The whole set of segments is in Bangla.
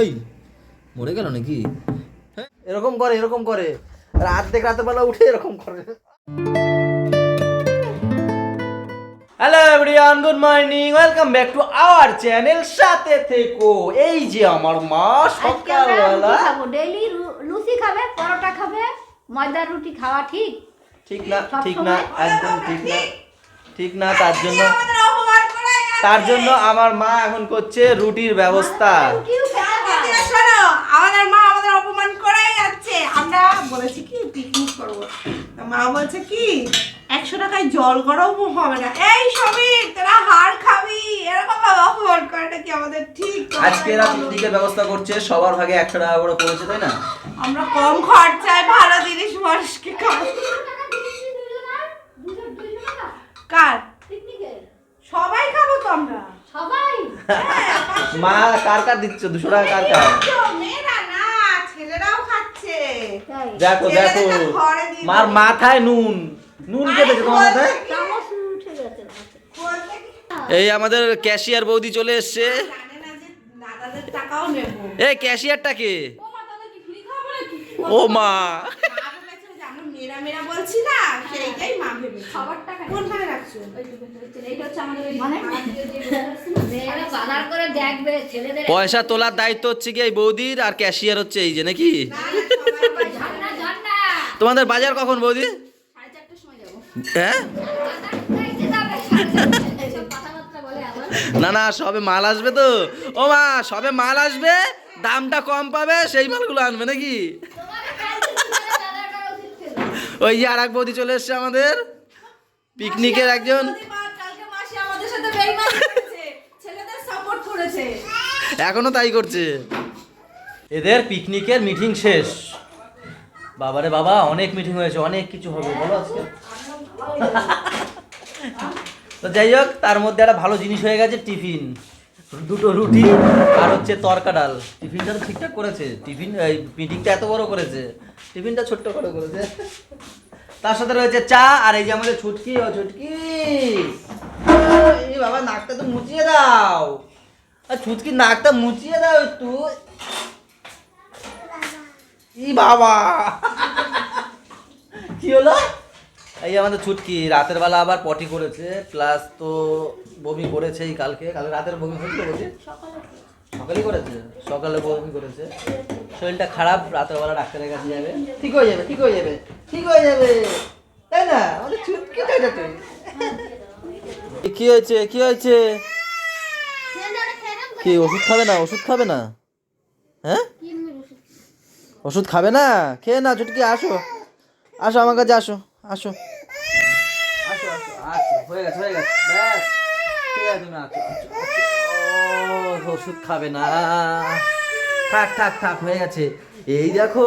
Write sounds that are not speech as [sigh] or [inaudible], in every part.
এই মরে গেল নাকি? হ্যাঁ, এরকম করে এরকম করে। রাত দেখ রাতের বেলা উঠে এরকম করে। Hello everyone good morning welcome back to our channel সাথে থেকো। এই যে আমার মা সকালবেলা খাব ডেইলি লুচি খাবে পরোটা খাবে ময়দার রুটি খাওয়া ঠিক? ঠিক না ঠিক না একদম ঠিক না ঠিক না তার জন্য তার জন্য আমার মা এখন করছে রুটির ব্যবস্থা রুটিও খেতে হয়। শোনো আমাদের মা আমাদের অপমান করেই যাচ্ছে। আমরা বলেছি কি পিকনিক করব। তা মা বলছে কি একশো টাকায় জল গরমও হবে না। এই সমীর তোরা হাড় খাবি। এরকম ভাবে অপমান করাটা কি আমাদের ঠিক আজকে এরা পিকনিকের ব্যবস্থা করছে সবার ভাগে একশো টাকা করে পড়েছে তাই না? আমরা কম খরচায় ভালো জিনিস মানুষকে টাকা। কার? সবাই খাব তো আমরা? সবাই। হ্যাঁ, মা কার কার দিচ্ছ? দুশো টাকা কার কার তো মেয়েরা না ছেলেরাও খাচ্ছে দেখো দেখো। মার মাথায় নুন। নুন কেটেছে তোমার মাথায়? কি, এই আমাদের ক্যাশিয়ার বৌদি চলে এসছে। জানে না যে দাদাদের টাকাও নেব। এই ক্যাশিয়ারটা কে? ও মা। মেয়েরা বলছি না, সেইটাই মা। কোনখানে রাখছো? মানে? মেয়েরা বাজার করে দেখবে ছেলেদের পয়সা তোলার দায়িত্ব হচ্ছে কি এই বৌদির আর ক্যাশিয়ার হচ্ছে এই যে নাকি? তোমাদের বাজার কখন বৌদি? হ্যাঁ? না না সবে মাল আসবে তো। ও মা সবে মাল আসবে দামটা কম পাবে সেই মালগুলো আনবে নাকি তোমাদের কালকে দুজনে বাজার করা উচিত ছিল। ওই যে আর এক বৌদি চলে এসছে আমাদের। পিকনিকের একজন। প্রতিবার কালকে মাসি আমাদের সাথে বেইমানি করেছে, ছেলেদের সাপোর্ট করেছে। এখনও তাই করছে। এদের পিকনিকের মিটিং শেষ। বাবারে বাবা অনেক মিটিং হয়েছে অনেক কিছু হবে বলো আজকে। তো যাই হোক তার মধ্যে একটা ভালো জিনিস হয়ে গেছে টিফিন। দুটো রুটি আর হচ্ছে তরকা ডাল। টিফিনটা তো ঠিকঠাক করেছে। টিফিন, এই মিটিংটা এত বড় করেছে। টিফিনটা ছোট্ট করে করেছে। তার সাথে রয়েছে চা আর এই যে আমাদের ছুটকি, ও ছুটকি। এই বাবা, নাকটা তো মুচিয়ে দাও। আর ছুটকি নাকটা মুচিয়ে দাও একটু। ই বাবা। কি হলো? এই আমাদের ছুটকি রাতের বেলা আবার পটি করেছে প্লাস তো বমি করেছেই কালকে। কালকে রাতের বমি হয়েছিল বলছি? সকালেই করেছে। সকালে বমি করেছে। শরীরটা খারাপ রাতের বেলা ডাক্তারের কাছে যাবে। ঠিক হয়ে যাবে ঠিক হয়ে যাবে ঠিক হয়ে যাবে। তাই না? আমাদের ছুটকি তাই না তুই কি হয়েছে? কি হয়েছে? কি ওষুধ খাবে না? ওষুধ খাবে না? হ্যাঁ? ওষুধ খাবে না? খেয়ে না ছুটকি আসো। আসো আমার কাছে আসো আসো। হয়ে গেছে হয়ে গেছে। ব্যাস ঠিক আছে তুমি। ও ওষুধ খাবে না। থাক থাক থাক হয়ে গেছে। এই দেখো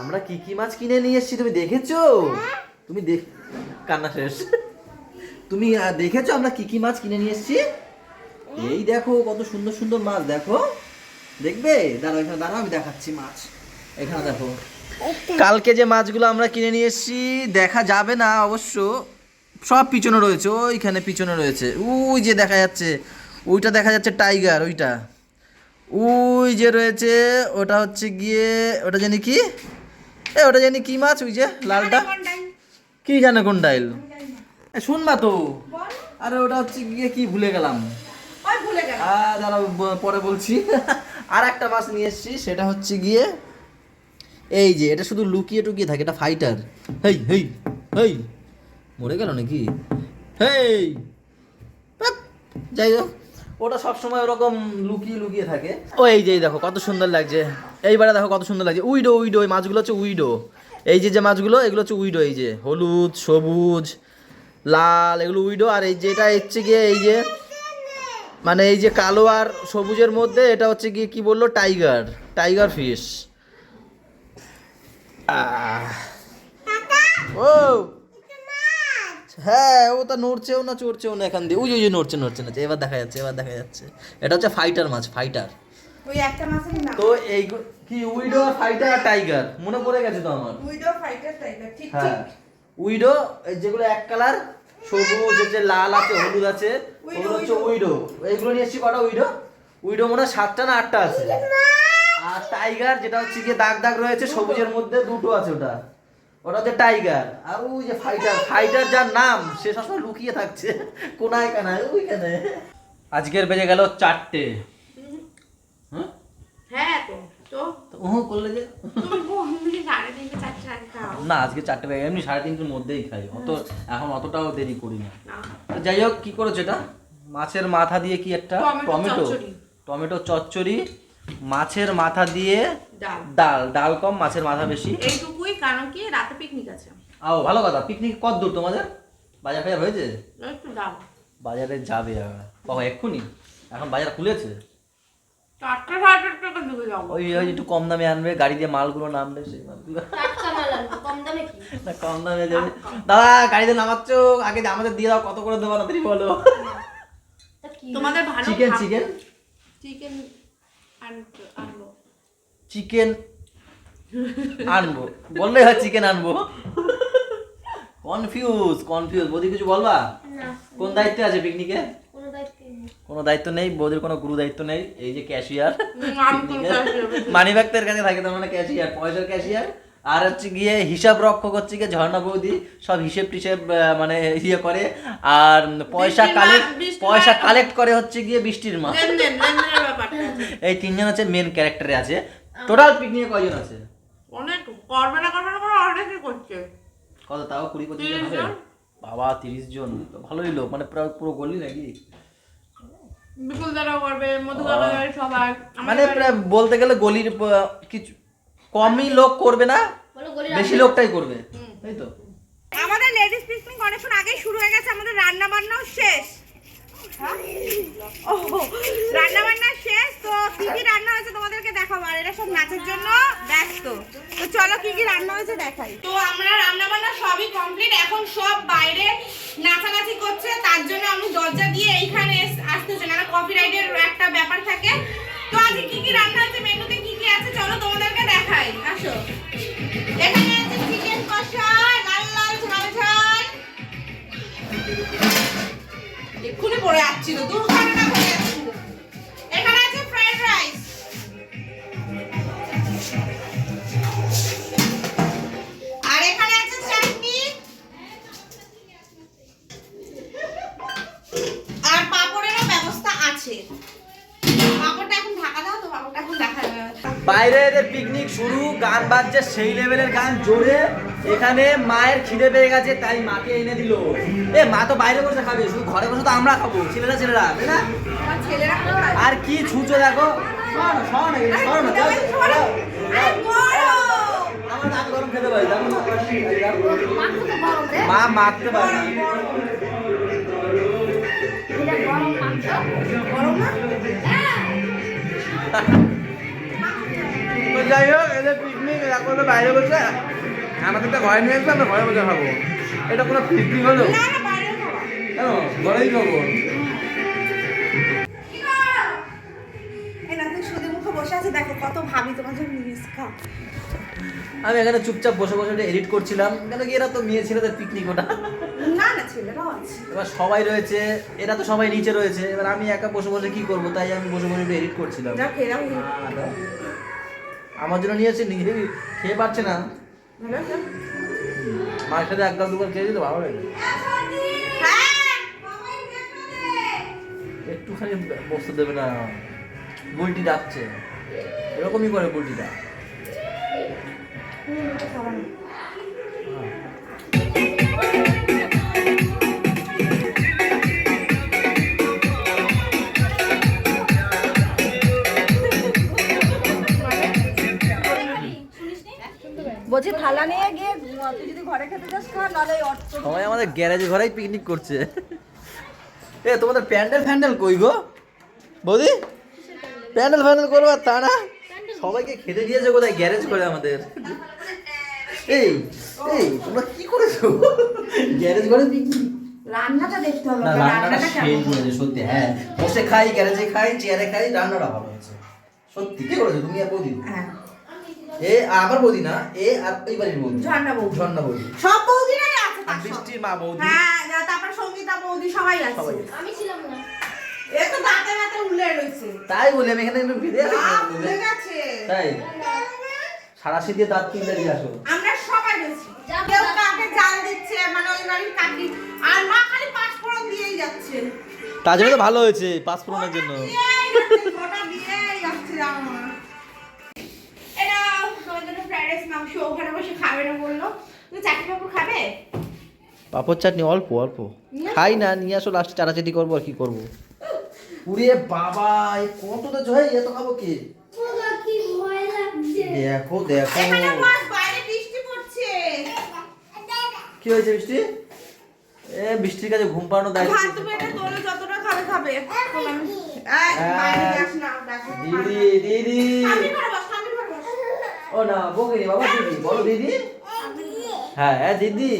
আমরা কি কি মাছ কিনে নিয়ে এসেছি তুমি দেখেছ? তুমি দেখ কান্না শেষ। তুমি দেখেছ আমরা কি কি মাছ কিনে নিয়ে এসেছি? এই দেখো কত সুন্দর সুন্দর মাছ দেখো। দেখবে? দাঁড়াও এখানে দাঁড়াও আমি দেখাচ্ছি মাছ। এখানে দেখো। কালকে যে মাছগুলো আমরা কিনে নিয়ে এসেছি দেখা যাবে না অবশ্য। সব পিছনে রয়েছে ওইখানে পিছনে রয়েছে। ওই যে দেখা যাচ্ছে ওইটা দেখা যাচ্ছে টাইগার ওইটা। ওই যে রয়েছে ওটা হচ্ছে গিয়ে ওটা জানি কি? এ ওটা জানি কি মাছ? ওই যে লালটা। কি জানে কোন ডাইল? এ, শুনবা তো। আরে ওটা হচ্ছে গিয়ে কি ভুলে গেলাম। পরে বলছি। [laughs] আর একটা মাছ নিয়ে এসেছি সেটা হচ্ছে গিয়ে এই যে এটা শুধু লুকিয়ে টুকিয়ে থাকে এটা ফাইটার হেই হেই হেই। মরে গেল নাকি? যাই হোক। ওটা সবসময় ওরকম লুকিয়ে লুকিয়ে থাকে। ও, এই যে দেখো, কত সুন্দর লাগছে। এইবারে দেখো কত সুন্দর লাগছে। উইডো উইডো, এই মাছগুলো হচ্ছে উইডো। এই যে যে মাছগুলো, এগুলো হচ্ছে উইডো, এই যে। হলুদ, সবুজ, লাল, এগুলো উইডো। আর এই যেটা হচ্ছে গিয়ে এই যে মানে এই যে কালো আর সবুজের মধ্যে এটা হচ্ছে গিয়ে কি বলল? Tiger tiger fish. ও! হ্যাঁ ও তা নড়ছেও না চড়ছেও না এখান দিয়ে। ওই ওই নড়ছে নড়ছে নড়ছে। এবার দেখা যাচ্ছে এবার দেখা যাচ্ছে। এটা হচ্ছে ফাইটার মাছ ফাইটার ওই একটা মাসের না তো এই কি উইডো ফাইটার আর টাইগার মনে পড়ে গেছে তো আমার। উইডো ফাইটার টাইগার ঠিক হ্যাঁ। ঠিক। উইডো যেগুলো এক কালার সবুজ আছে লাল আছে হলুদ আছে ওগুলো হচ্ছে উইডো। এইগুলো নিয়ে এসেছি কটা উইডো? উইডো মনে হয় সাতটা না আটটা আছে? আর টাইগার যেটা হচ্ছে গিয়ে দাগ দাগ রয়েছে সবুজের মধ্যে দুটো আছে ওটা। ওটা হচ্ছে টাইগার আর ওই যে ফাইটার ফাইটার যার নাম সে সবসময় লুকিয়ে থাকছে। কোনায় কানায় ওইখানে আজকের বেজে গেল চারটে। হ্যাঁ? হ্যাঁ তো তো। তো করলে যে। না আজকে চারটে বেজে এমনি সাড়ে তিনটের মধ্যেই খাই। অত এখন অতটাও দেরি করি না। যাই হোক কি করেছ এটা? মাছের মাথা দিয়ে কি একটা? টমেটো টমেটো চচ্চড়ি। মাছের মাথা দিয়ে ডাল। ডাল। ডাল কম মাছের মাথা বেশি। এইটুকুই কারণ কি? রাতে পিকনিক আছে। আও ভালো কথা। পিকনিক কত দূর তোমাদের? বাজার ফাজার হয়েছে? একটু ডাল বাজারে যাবে আবার। বাবা এক্ষুনি? এখন বাজার খুলেছে? চারটে সাড়ে চারটে টাকা দিকে যাব। ওই ওই একটু কম দামে আনবে গাড়ি দিয়ে মালগুলো নামবে সেই মালগুলো। টাটকা মাল আনব, কম দামে কি? না কম দামে যাবে। দাদা গাড়িতে নামাচ্ছ? আগে আমাদের দিয়ে দাও কত করে দেবো না তুমি বলো। তোমাদের ভালো চিকেন চিকেন চিকেন চিকেন আনব। বললেই হয় চিকেন আনব। কনফিউজ কনফিউজ বৌদি কিছু বলবা? কোন দায়িত্বে আছে পিকনিকে কোনো দায়িত্ব নেই। বৌদির কোনো গুরু দায়িত্ব নেই? এই যে ক্যাশিয়ার। মানি ব্যাগের কাছে থাকে তার মানে ক্যাশিয়ার পয়সার ক্যাশিয়ার আর হচ্ছে গিয়ে হিসাব রক্ষক হচ্ছে গিয়ে ঝর্ণা বৌদি। সব হিসেব টিসেব মানে ইয়ে করে। আর পয়সা কালেক্ট পয়সা কালেক্ট করে হচ্ছে গিয়ে বৃষ্টির মা। এই তিনজন হচ্ছে মেন ক্যারেক্টারে আছে। টোটাল পিকনিকে কয়জন আছে? অনেক করবে না করবে না করে অনেকে করছে। কত তাও কুড়ি পঁচিশ জন হবে? বাবা তিরিশ জন তো ভালোই লোক মানে পুরো পুরো গলি নাকি? বিপুল দ্বারাও করবে মধুকালা সবাই। আমার মানে প্রায় বলতে গেলে গলির কিছু কমই লোক করবে না বেশি লোকটাই করবে তাই তো? আমাদের লেডিস পিকনিক অনেকক্ষণ আগেই শুরু হয়ে গেছে আমাদের রান্না বান্নাও শেষ। ও রান্না বান্না শেষ, তো রান্না হয়েছে তোমাদেরকে দেখাবো? আর সব নাচের জন্য ব্যস্ত। তো চলো রান্না হয়েছে দেখাই। তো আমরা রান্না বান্না সবই কমপ্লিট এখন সব বাইরে করছে, তার জন্য দরজা দিয়ে এইখানে একটা ব্যাপার থাকে। তো আজকে রান্না হয়েছে, মেনুতে আছে, চলো তোমাদেরকে দেখাই। আসো। এখানে আছে চিকেন কষা পড়ে যাচ্ছিল দুর্ঘটনা যাচ্ছিল এখানে আছে ফ্রাইড রাইস আর এখানে আর ব্যবস্থা আছে। পাপড়টা এখন বাইরে পিকনিক শুরু, গান বাজছে, সেই লেভেলের গান জোরে। এখানে মায়ের খিদে পেয়ে গেছে তাই মাকে এনে দিল এ মা তো বাইরে বসে খাবে শুধু ঘরে বসে তো আমরা খাব ছেলেরা ছেলেরা তাই না আর কি ছুঁচো দেখো সর না, সর না, না, দাও, দাও, দাও। আমার দাঁত গরম খেতে পারি দেখো না। মাংস তো গরম রে মা মাখতে পারে না। এটা গরম মাংস গরম না তো যাই হোক এদের পিকনিক এখন বাইরে বসে আমাদের তো ঘরে নিয়ে আসবে আমরা ঘরে বসে খাব। এটা কোনো পিকনিক হলো? কেন? ঘরেই খাব? এই না তুই সুদে মুখে বসে আছে দেখো কত ভাবি তোমার মিস খা আমি এখানে চুপচাপ বসে বসে এডিট করছিলাম। কেন কি এরা তো মেয়ে ছেলেদের পিকনিক ওটা। এবার সবাই রয়েছে এরা তো সবাই নিচে রয়েছে। এবার আমি একা বসে বসে কি করব? তাই আমি বসে বসে এডিট করছিলাম। আমার জন্য নিয়ে এসে নিজে খেয়ে পাচ্ছে না। মায়ের সাথে একদম দুবার খেয়ে দিতে ভালো লাগে। একটুখানি বসতে দেবে না। বুলটি ডাকছে এরকমই করে বুলটিটা বলছি থালা নিয়ে গিয়ে তুই যদি ঘরে খেতে চাস খা অটো সবাই আমাদের গ্যারেজ ঘরেই পিকনিক করছে। এ তোমাদের প্যান্ডেল ফ্যান্ডেল কই গো? বৌদি প্যান্ডেল ফ্যান্ডেল করব আর তা না। সবাইকে খেতে দিয়েছে কোথায় গ্যারেজ করে আমাদের। এই এই তোমরা কি করেছ? গ্যারেজ ঘরে পিকনিক রান্নাটা দেখতে হবে রান্নাটা সত্যি হ্যাঁ। বসে খাই গ্যারেজে খাই চেয়ারে খাই রান্নাটা ভালো হয়েছে। সত্যি কি করেছ তুমি আর বৌদি? হ্যাঁ। এ আবার বৌদি না? এ আর এই বাড়ির বৌদি। ঝর্ণা বৌদি। ঝর্ণা বৌদি। সব বৌদিরাই আছে আর বৃষ্টির মা বৌদি। হ্যাঁ যা- তারপর সঙ্গীতা বৌদি সবাই আছে। সবাই আমি ছিলাম না। এ তো দাঁতে দাঁতে উল্লে রয়েছে তাই বলি আমি এখানে একটু ভিড়ে আছি ভুলে গেছে। তাই? সারাশি দিয়ে দাঁত কিনলে দিয়ে আসো। আমরা সবাই রয়েছি। কেউ কাকে জাল দিচ্ছে মানে ওই বাড়ির কাকি। আর মা খালি পাঁচ ফোড়ন দিয়েই যাচ্ছে। তার জন্য তো ভালো হয়েছে পাঁচ ফোড়নের জন্য। গোটা দিয়েই যাচ্ছে আমার। মাংস ওখানে বসে খাবে না বলল। চাটনি পাপড় খাবে? পাপড় চাটনি অল্প অল্প। খাই না নিয়ে আসো লাস্টে চাটাচাটি করব আর কি করব। উরে বাবা এই কত তো জয় এত খাব কি? দেখো দেখো। এখানে বস বাইরে বৃষ্টি পড়ছে। কি হয়েছে বৃষ্টি? এ বৃষ্টির কাছে ঘুম পাড়ানো দায়িত্ব। ভাত তুমি এটা তোলে যতটা খাবে খাবে। এই, বাইরে যাস না, দেখো, দিদি দিদি সামনে করে বস, সামনে করে বস। ও না বকিনি বাবা দিদি বলো দিদি। হ্যাঁ হ্যাঁ দিদি।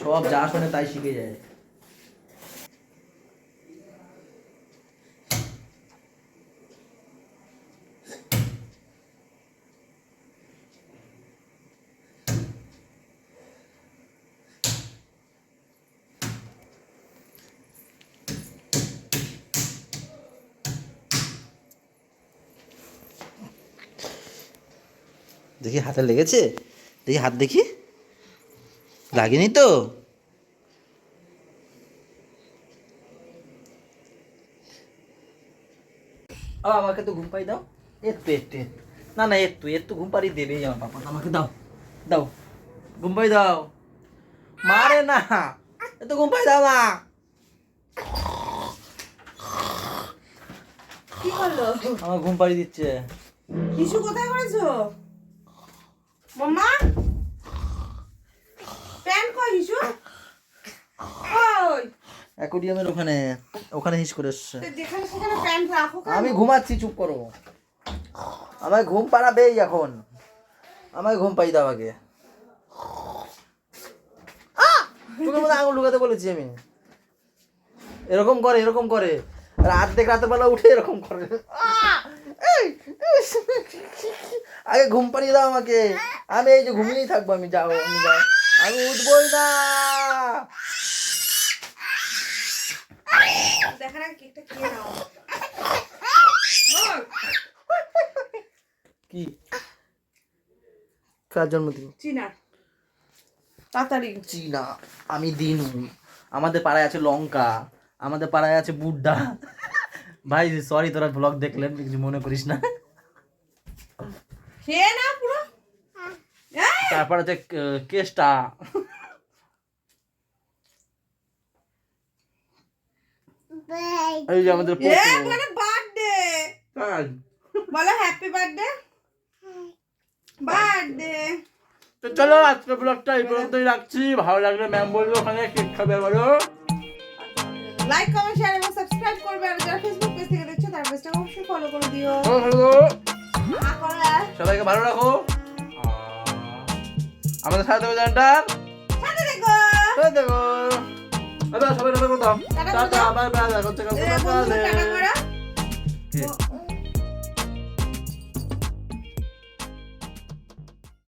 সব যা শোনে তাই শিখে যায়। দেখি হাতে লেগেছে? দেখি হাত দেখি। লাগেনি তো? আমাকে তো ঘুম পাই দাও। একটু একটু। না না একটু একটু ঘুম পাড়ি দেবেই আমার পাপা আমাকে দাও দাও। ঘুম পাই দাও। মারে না। একটু ঘুম পাই দাও মা। কি করল আমার ঘুম পাড়ি দিচ্ছে। কিছু কোথায় করেছ? মাম্মা কই হিসু? ওখানে ওখানে হিস করে এসছে। যেখানে সেখানে প্যান্ট রাখো আমি ঘুমাচ্ছি চুপ করো। আমায় ঘুম পাড়াবেই এখন। আমায় ঘুম পাই দাও আগে। তোকে মধ্যে আঙুল ঢুকাতে বলেছি আমি। এরকম করে এরকম করে। রাত দেখ রাতের বেলা উঠে এরকম করে! আগে ঘুম পাড়িয়ে দাও আমাকে। আমি এই যে ঘুমিয়েই থাকব আমি যাও আমি যাও। আমি উঠবই না। কি কার জন্মদিন? চিনার। তাড়াতাড়ি। চীনা আমি দিনু। আমাদের পাড়ায় আছে লঙ্কা আমাদের পাড়ায় আছে বুড্ডা। ভাই সরি তোরা ব্লগ দেখলেন কিছু মনে করিস না। খেয়ে না তারপর আছে ক- কেষ্টা এই যে আমাদের মানে বার্থডে বলো হ্যাপি বার্থডে বার্থডে তো চলো আজকে ব্লগটা এই পর্যন্তই রাখছি। ভালো লাগলে ম্যাম বলল ওখানে কেক খাবে বলো। লাইক কমেন্ট শেয়ার এবং সাবস্ক্রাইব করবে। আর যারা ফেসবুক পেজ থেকে দেখছ তার পেজটা অবশ্যই ফলো করে দিও। ভালো থাকো। সবাইকে ভালো রাখো। আমাদের সাথে দেবো জানটার। সাথে দেখো সাথে থাকো। সবাই সবাই টাটা টাটা বাই। বাই হচ্ছে কালকে